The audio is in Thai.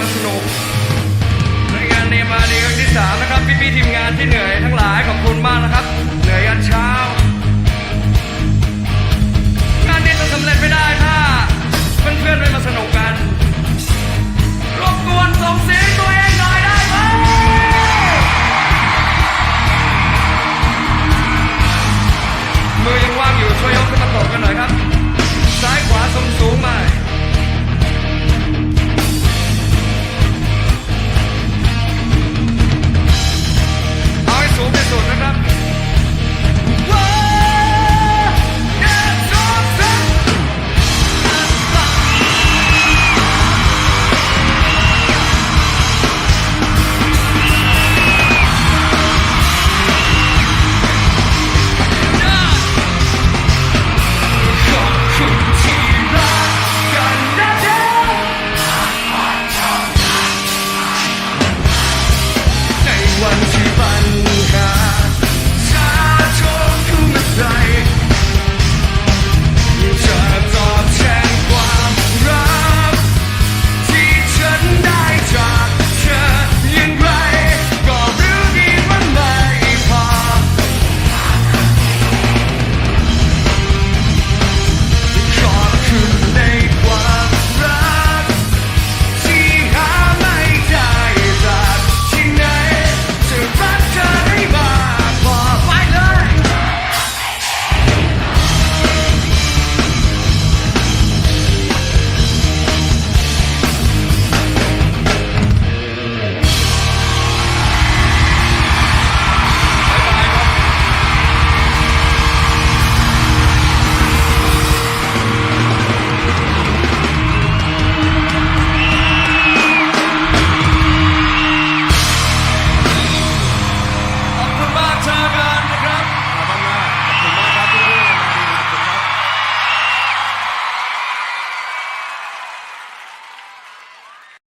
ก็สนุกในงานเนมาดีครั้งที่สามนะครับพี่พี่ทีมงานที่เหนื่อยทั้งหลายขอบคุณมากนะครับ เหนื่อยกันเช